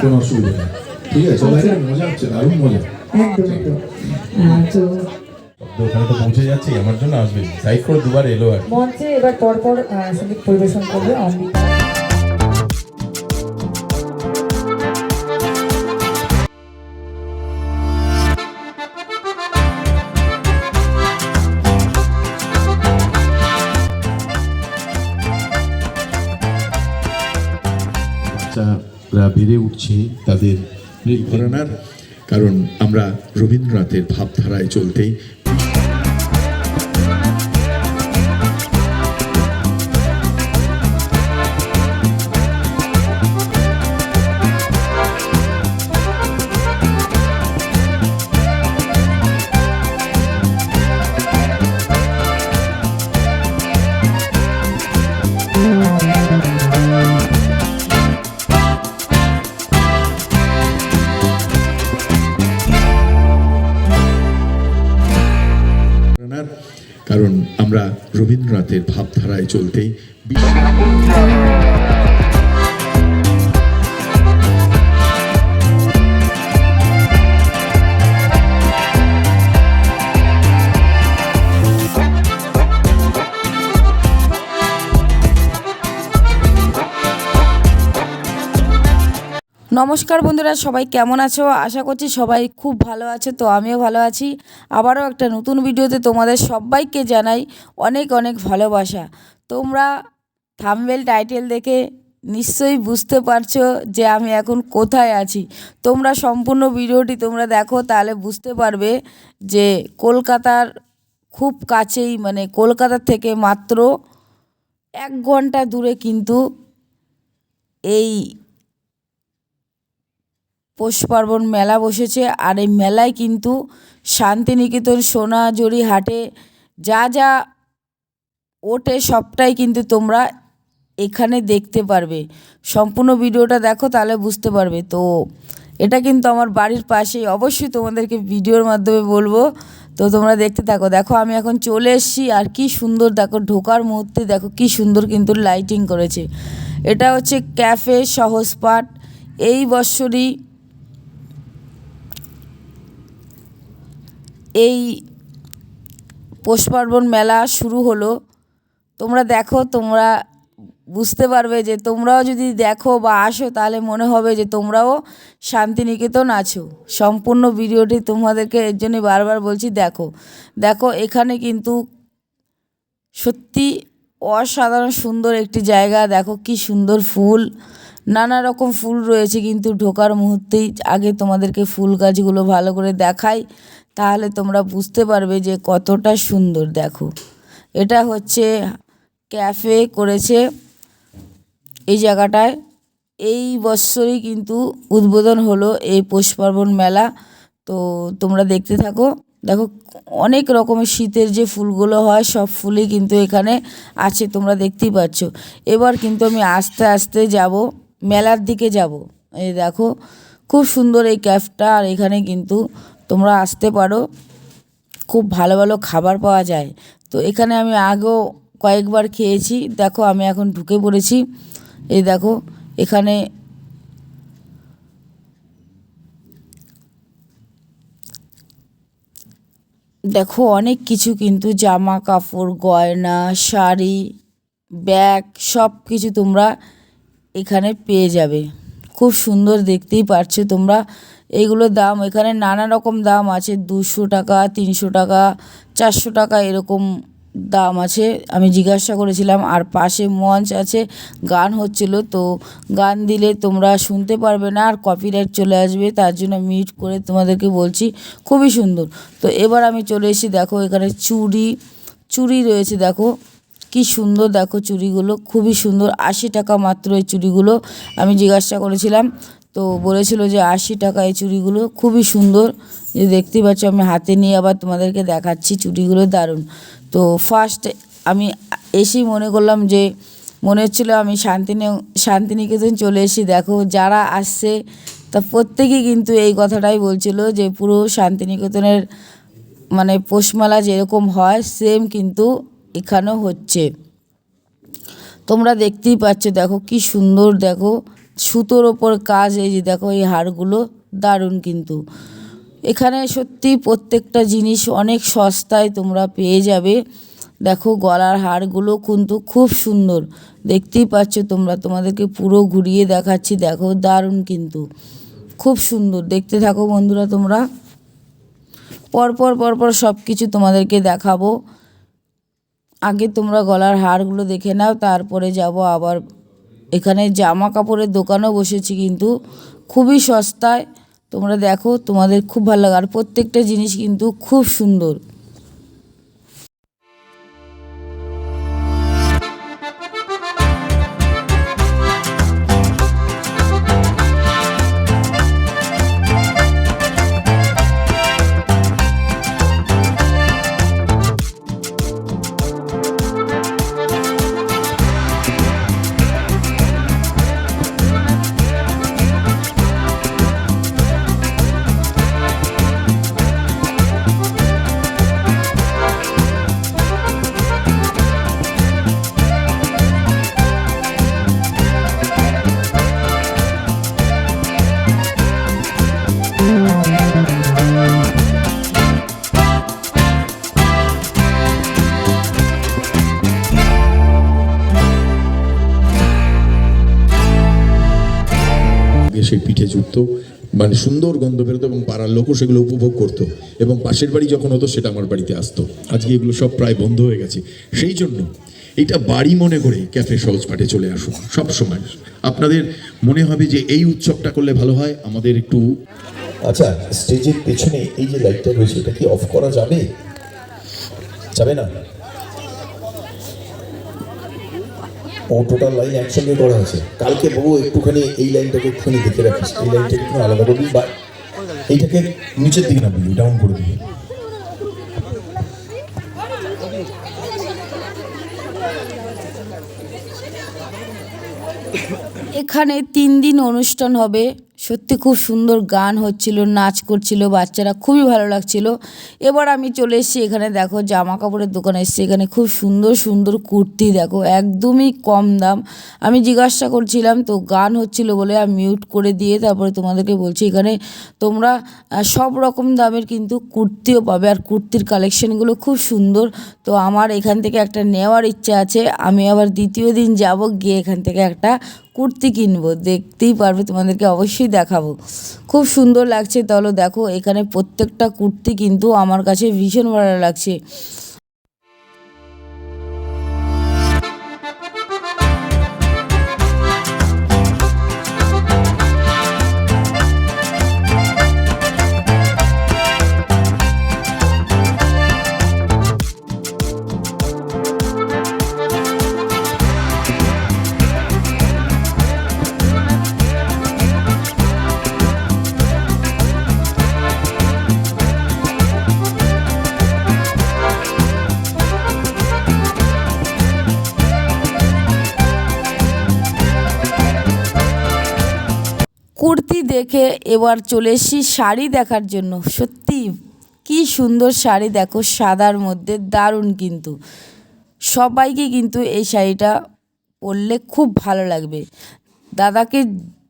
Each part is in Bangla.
কোনো অসুবিধা নেই। ঠিক আছে মজা হচ্ছে দারুণ মজা। তো ওখানে তো পৌঁছে যাচ্ছি আমার জন্য আসবে। সাইড করে দুবার এলো আর মঞ্চে এবার পরপর সংগীত পরিবেশন করবে অমৃতা। বাচ্চারা বেড়ে উঠছে তাদের কারণ আমরা রবীন্দ্রনাথের ভাবধারায় চলতে কারণ আমরা রবীন্দ্রনাথের ভাবধারায় চলতে নমস্কার বন্ধুরা, সবাই কেমন আছো? আশা করছি সবাই খুব ভালো আছো, তো আমিও ভালো আছি। আবারও একটা নতুন ভিডিওতে তোমাদের সবাইকে জানাই অনেক অনেক ভালোবাসা। তোমরা থামবেল টাইটেল দেখে নিশ্চয়ই বুঝতে পারছ যে আমি এখন কোথায় আছি। তোমরা সম্পূর্ণ ভিডিওটি তোমরা দেখো, তাহলে বুঝতে পারবে যে কলকাতার খুব কাছেই মানে কলকাতা থেকে মাত্র এক ঘণ্টা দূরে কিন্তু এই পৌষ পার্বণ মেলা বসেছে আর এই মেলায় কিন্তু শান্তিনিকেতন সোনাঝুরি হাটে যা যা ওঠে সবটাই কিন্তু তোমরা এখানে দেখতে পারবে। সম্পূর্ণ ভিডিওটা দেখো তাহলে বুঝতে পারবে। তো এটা কিন্তু আমার বাড়ির পাশেই। অবশ্যই তোমাদেরকে ভিডিওর মাধ্যমে বলব। তো তোমরা দেখতে থাকো। দেখো, আমি এখন চলে এসেছি আর কি সুন্দর দেখো ঢোকার মুহূর্তে দেখো কি সুন্দর কিন্তু লাইটিং করেছে। এটা হচ্ছে ক্যাফে সহজপাঠ। এই বৎসরই এই পৌষ পার্বণ মেলা শুরু হলো। তোমরা দেখো, তোমরা বুঝতে পারবে যে তোমরাও যদি দেখো বা আসো, তাহলে মনে হবে যে তোমরাও শান্তিনিকেতন আছো। সম্পূর্ণ ভিডিওটি তোমাদেরকে এর জন্য বারবার বলছি, দেখো। দেখো, এখানে কিন্তু সত্যি অসাধারণ সুন্দর একটি জায়গা। দেখো, কি সুন্দর ফুল। নানা রকম ফুল রয়েছে, কিন্তু ঢোকার মুহূর্তেই আগে তোমাদেরকে ফুল গাছগুলো ভালো করে দেখাই। তাহলে তোমরা বুঝতে পারবে যে কতটা সুন্দর, দেখো। এটা হচ্ছে ক্যাফে করেছে এই জায়গাটায়। এই বৎসরই কিন্তু উদ্বোধন হলো এই পৌষ পার্বণ মেলা। তো তোমরা দেখতে থাকো। দেখো, অনেক রকমের শীতের যে ফুলগুলো হয়, সব ফুলই কিন্তু এখানে আছে, তোমরা দেখতেই পাচ্ছ। এবার কিন্তু আমি আস্তে আস্তে যাব, মেলার দিকে যাব। এই দেখো, খুব সুন্দর এই ক্যাফটা, আর এখানে কিন্তু তোমরা আসতে পারো। খুব ভালো ভালো খাবার পাওয়া যায়। তো এখানে আমি আগেও কয়েকবার খেয়েছি। দেখো আমি এখন ঢুকে পড়েছি। এই দেখো, এখানে দেখো অনেক কিছু কিন্তু জামা কাপড় গয়না, শাড়ি, ব্যাগ সব কিছু তোমরা এখানে পেয়ে যাবে। খুব সুন্দর দেখতেই পারছ তোমরা। এইগুলোর দাম, এখানে নানা রকম দাম আছে, দুশো টাকা, তিনশো টাকা, চারশো টাকা এরকম দাম আছে। আমি জিজ্ঞাসা করেছিলাম, আর পাশে মঞ্চ আছে, গান হচ্ছিল, তো গান দিলে তোমরা শুনতে পারবে না, আর কপিরাইট চলে আসবে, তার জন্য মিউট করে তোমাদেরকে বলছি, খুবই সুন্দর। তো এবার আমি চলে এসেছি, দেখো এখানে চুড়ি চুড়ি রয়েছে, দেখো। কি সুন্দর দেখো চুড়িগুলো, খুবই সুন্দর, আশি টাকা মাত্র এই চুড়িগুলো। আমি জিজ্ঞাসা করেছিলাম, তো বলেছিল যে আশি টাকা এই চুড়িগুলো, খুবই সুন্দর। যে দেখতেই পাচ্ছ, আমি হাতে নিয়ে আবার তোমাদেরকে দেখাচ্ছি চুড়িগুলো দারুণ। তো ফার্স্ট আমি এসেই মনে করলাম যে, মনে হচ্ছিল আমি শান্তিনি, শান্তিনিকেতন চলে এসেছি। দেখো যারা আসছে, তা প্রত্যেকেই কিন্তু এই কথাটাই বলছিল যে পুরো শান্তিনিকেতনের মানে পোষমালা যেরকম হয় সেম কিন্তু এখানেও হচ্ছে। তোমরা দেখতেই পাচ্ছ, দেখো কি সুন্দর, দেখো সুতোর ওপর কাজ, এই যে দেখো এই হারগুলো দারুণ কিন্তু। এখানে সত্যি প্রত্যেকটা জিনিস অনেক সস্তায় তোমরা পেয়ে যাবে। দেখো গলার হারগুলো কিন্তু খুব সুন্দর। দেখতেই পাচ্ছ তোমরা, তোমাদেরকে পুরো ঘুরিয়ে দেখাচ্ছি, দেখো দারুণ কিন্তু। খুব সুন্দর, দেখতে থাকো বন্ধুরা তোমরা। পরপর পরপর সব কিছু তোমাদেরকে দেখাবো। আগে তোমরা গলার হারগুলো দেখে নাও, তারপরে যাব আবার। এখানে জামা কাপড়ের দোকানও বসেছি কিন্তু খুবই সস্তায়। তোমরা দেখো, তোমাদের খুব ভালো লাগে আর প্রত্যেকটা জিনিস কিন্তু খুব সুন্দর। মানে সুন্দর গন্ধ বেরোতো এবং পাড়ার লোকও সেগুলো উপভোগ করতো এবং পাশের বাড়ি যখন হতো, সেটা আমার বাড়িতে আসতো। আজকে এগুলো সব প্রায় বন্ধ হয়ে গেছে। সেই জন্য এটা বাড়ি মনে করে ক্যাফে সহজ পাঠে চলে আসুন, সব সময়। আপনাদের মনে হবে যে এই উৎসবটা করলে ভালো হয়, আমাদের একটু আচ্ছা স্টেজের পেছনে এই যে লাইটটা রয়েছে, এটা কি অফ করা যাবে? যাবে না? ও টোটাল লাইন একসঙ্গে করা হয়েছে। কালকে বাবু একটুখানি এই লাইনটাকে একটুখানি দেখে রাখিস এই লাইনটাকে একটু আলাদা করবি বা এইটাকে নিচের দিকে নামবি ডাউন করে দিবি এখানে তিন দিন অনুষ্ঠান হবে। সত্যি খুব সুন্দর গান হচ্ছিল, নাচ করছিল বাচ্চারা, খুবই ভালো লাগছিল। এবার আমি চলে এসেছি এখানে, দেখো জামা কাপড়ের দোকানে এসেছি এখানে, খুব সুন্দর সুন্দর কুর্তি, দেখো একদমই কম দাম। আমি জিজ্ঞাসা করছিলাম, তো গান হচ্ছিল বলে আমি মিউট করে দিয়ে তারপরে তোমাদেরকে বলছি, এখানে তোমরা সব রকম দামের কিন্তু কুর্তিও পাবে আর কুর্তির কালেকশনগুলো খুব সুন্দর। তো আমার এখান থেকে একটা নেওয়ার ইচ্ছা আছে, আমি আবার দ্বিতীয় দিন যাব গিয়ে এখান থেকে একটা কুর্তি কিনবো, দেখতেই পারবে, তোমাদেরকে অবশ্যই দেখাবো। খুব সুন্দর লাগছে তাহলে দেখো, এখানে প্রত্যেকটা কুর্তি কিন্তু আমার কাছে ভীষণ ভালো লাগছে। এবার চলে এসেছি শাড়ি দেখার জন্য। সত্যি কি সুন্দর শাড়ি, দেখো সাদার মধ্যে, দারুণ কিন্তু। সবাইকে কিন্তু এই শাড়িটা পরলে খুব ভালো লাগবে। দাদাকে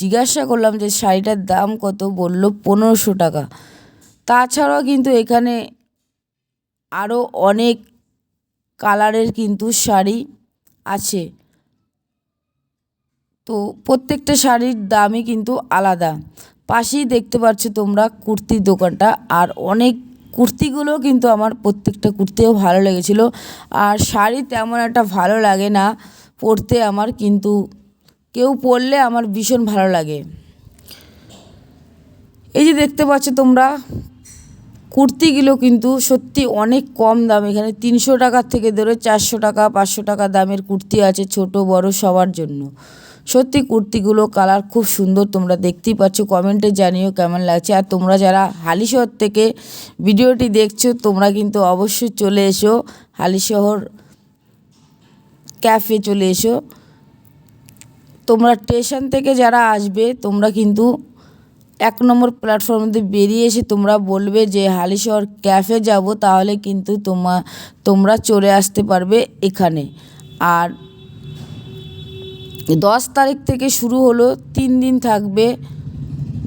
জিজ্ঞাসা করলাম যে শাড়িটার দাম কত? বলল পনেরোশো টাকা। তাছাড়াও কিন্তু এখানে আরও অনেক কালারের কিন্তু শাড়ি আছে। তো প্রত্যেকটা শাড়ির দামই কিন্তু আলাদা। পাশেই দেখতে পাচ্ছ তোমরা কুর্তির দোকানটা। আর অনেক কুর্তিগুলো কিন্তু আমার প্রত্যেকটা কুর্তিও ভালো লেগেছিলো। আর শাড়ি তেমন একটা ভালো লাগে না, পরতে আমার কিন্তু কেউ পরলে আমার ভীষণ ভালো লাগে। এই যে দেখতে পাচ্ছ তোমরা, কুর্তিগুলো কিন্তু সত্যি অনেক কম দাম। এখানে তিনশো টাকার থেকে ধরে চারশো টাকা, পাঁচশো টাকা দামের কুর্তি আছে ছোট, বড় সবার জন্য। সত্যি কুর্তিগুলো, কালার খুব সুন্দর তোমরা দেখতেই পাচ্ছ। কমেন্টে জানিও কেমন লাগছে। আর তোমরা যারা হালিশহর থেকে ভিডিওটি দেখছ, তোমরা কিন্তু অবশ্যই চলে এসো হালিশহর ক্যাফে চলে এসো। তোমরা স্টেশন থেকে যারা আসবে, তোমরা কিন্তু এক নম্বর প্ল্যাটফর্ম দিয়ে বেরিয়ে এসে তোমরা বলবে যে, হালিশহর ক্যাফে যাব, তাহলে কিন্তু তোমা, তোমরা চলে আসতে পারবে এখানে। আর দশ তারিখ থেকে শুরু হলো, তিন দিন থাকবে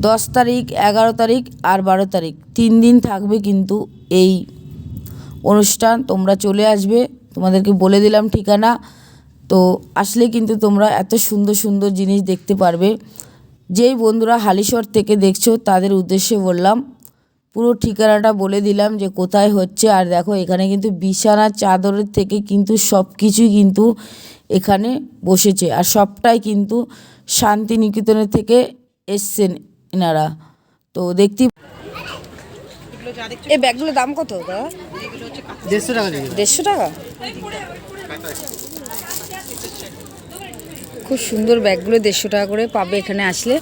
দশ তারিখ, এগারো তারিখ আর বারো তারিখ। তিন দিন থাকবে কিন্তু এই অনুষ্ঠান। তোমরা চলে আসবে। তোমাদেরকে বলে দিলাম ঠিকানা। তো আসলে কিন্তু তোমরা এত সুন্দর সুন্দর জিনিস দেখতে পারবে। যেই বন্ধুরা হালিশহর থেকে দেখছ, তাদের উদ্দেশ্যে বললাম পুরো ঠিকানাটা বলে দিলাম যে কোথায় হচ্ছে। আর দেখো এখানে কিন্তু বিছানা চাদরের থেকে কিন্তু সব কিছুই কিন্তু এখানে বসেছে। আর সবটাই কিন্তু শান্তিনিকেতনের থেকে এসছেন এনারা। তো দেখতে এই ব্যাগগুলোর দাম কত দাদা? দেড়শো টাকা দেড়শো টাকা? খুব সুন্দর ব্যাগগুলো দেড়শো টাকা করে পাবে এখানে আসলে।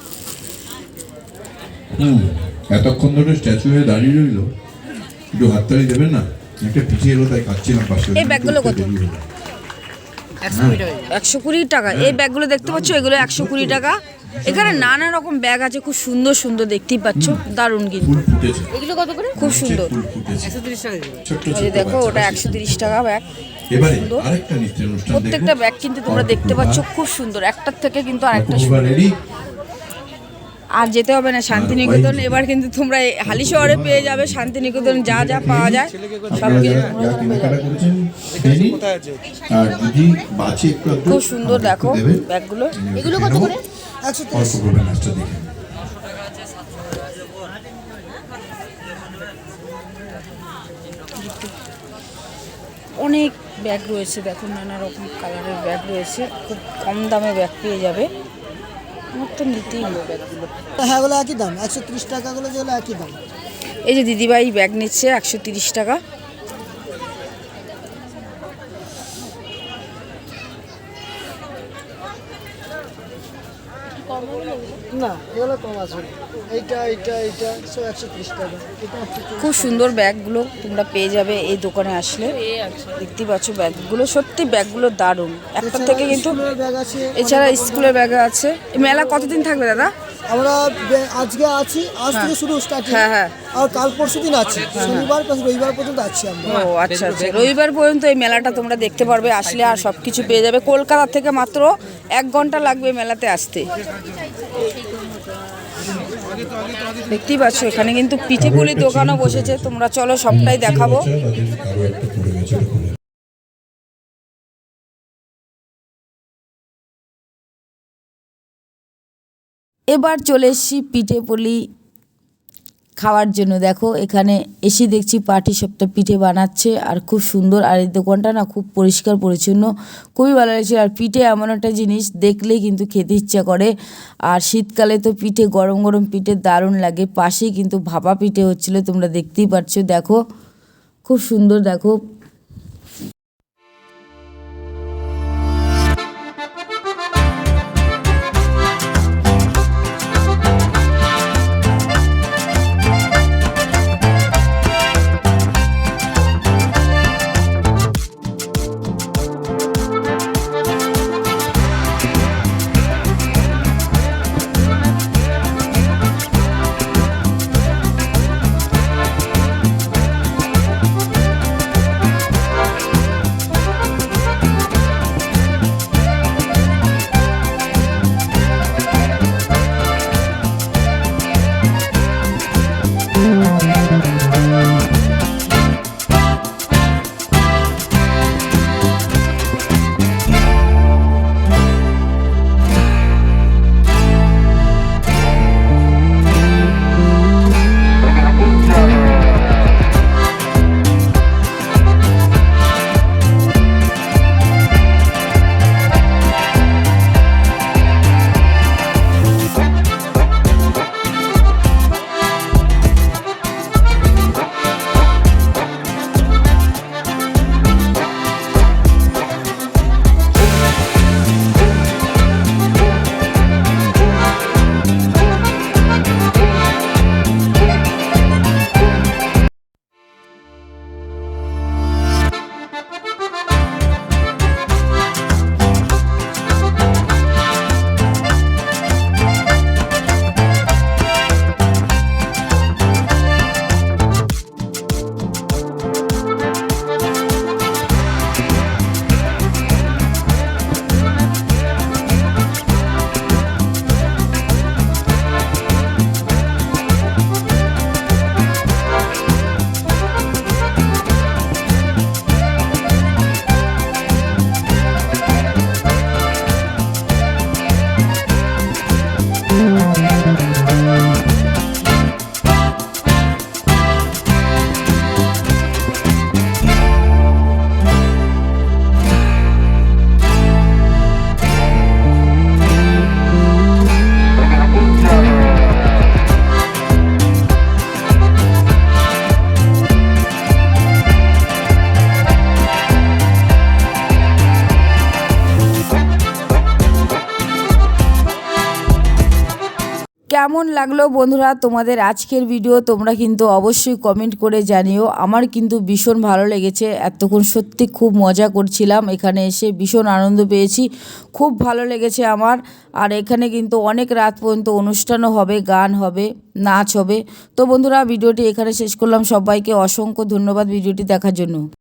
এতক্ষণ ধরে স্ট্যাচু হয়ে দাঁড়িয়ে রইল একটু হাততালি দেবেন না? একটা পিছিয়ে এলো তাই খাচ্ছিলাম পাশে এই ব্যাগগুলো কত? একশো কুড়ি টাকা। এই ব্যাগগুলো দেখতে পাচ্ছ? এগুলো একশো কুড়ি টাকা। এখানে নানা রকম ব্যাগ আছে খুব সুন্দর সুন্দর দেখতেই পাচ্ছ। দারুণ কিন্তু। এগুলো কত করে? খুব সুন্দর। দেখো ওটা একশো তিরিশ টাকা ব্যাগ। এবারে সুন্দর। আরেকটা নৃত্যের অনুষ্ঠান প্রত্যেকটা ব্যাগ কিন্তু তোমরা দেখতে পাচ্ছ খুব সুন্দর। একটার থেকে কিন্তু আরেকটা সুন্দর আর যেতে হবে না শান্তিনিকেতন। এবার কিন্তু তোমরা হালি শহরে পেয়ে যাবে শান্তিনিকেতন যা যা পাওয়া যায় সব কিছু তোমরা এখানে পেয়ে যাবে। কেনাকাটা করেছেন খেয়ে নিন। আর যদি বাঁচে একটু একটু খুব সুন্দর দেখো ব্যাগগুলো। এগুলো কত করে? অনেক ব্যাগ রয়েছে দেখো নানা রকম কালারের ব্যাগ রয়েছে। খুব কম দামে ব্যাগ পেয়ে যাবে। আমার তো নিতেই হবে ব্যাগগুলো হ্যাঁ একই দাম একশো তিরিশ টাকাগুলো যেগুলো একই দাম। এই যে দিদিভাই ব্যাগ নিচ্ছে একশো তিরিশ টাকা। না এগুলো কম আসবে এইটা এইটা এইটা সব একশো তিরিশ টাকা। এটা খুব সুন্দর ব্যাগগুলো তোমরা পেয়ে যাবে এই দোকানে আসলে। দেখতে পাচ্ছ ব্যাগগুলো সত্যি ব্যাগগুলো দারুণ। একটা থেকে কিন্তু এছাড়া স্কুলের ব্যাগ আছে। মেলা কতদিন থাকবে দাদা? আমরা আজকে আছি আজ থেকে শুরু স্টার্টিং হ্যাঁ হ্যাঁ। আর কাল পরশু দিন আছি। শনিবার প্লাস রবিবার পর্যন্ত আছি আমরা। ও আচ্ছা আচ্ছা। রবিবার পর্যন্ত এই মেলাটা তোমরা দেখতে পারবে আসলে আর সব কিছু পেয়ে যাবে। কলকাতা থেকে মাত্র এক ঘণ্টা লাগবে মেলাতে আসতে। দেখতেই পাচ্ছ, এখানে কিন্তু পিঠে পুলি দোকানও বসেছে। তোমরা চলো, সবটাই দেখাবো। এবার চলে এসছি পিঠে পুলি খাওয়ার জন্য। দেখো, এখানে এসে দেখছি পাটি সবটা পিঠে বানাচ্ছে আর খুব সুন্দর আর এই দোকানটা না খুব পরিষ্কার পরিচ্ছন্ন। খুবই ভালো লাগছে আর পিঠে এমন একটা জিনিস দেখলে কিন্তু খেতে ইচ্ছা করে। আর শীতকালে তো পিঠে, গরম গরম পিঠে দারুণ লাগে। পাশেই কিন্তু ভাপা পিঠে হচ্ছিল, তোমরা দেখতেই পাচ্ছ। দেখো, খুব সুন্দর, দেখো কেমন লাগল বন্ধুরা তোমাদের আজকের ভিডিও তোমরা কিন্তু অবশ্যই কমেন্ট করে জানিও। আমার কিন্তু ভীষণ ভালো লেগেছে। এতক্ষণ সত্যি খুব মজা করছিলাম। এখানে এসে ভীষণ আনন্দ পেয়েছি। খুব ভালো লেগেছে আমার। আর এখানে কিন্তু অনেক রাত পর্যন্ত অনুষ্ঠানও হবে, গান হবে, নাচ হবে। তো বন্ধুরা ভিডিওটি এখানে শেষ করলাম। সবাইকে অসংখ্য ধন্যবাদ ভিডিওটি দেখার জন্য।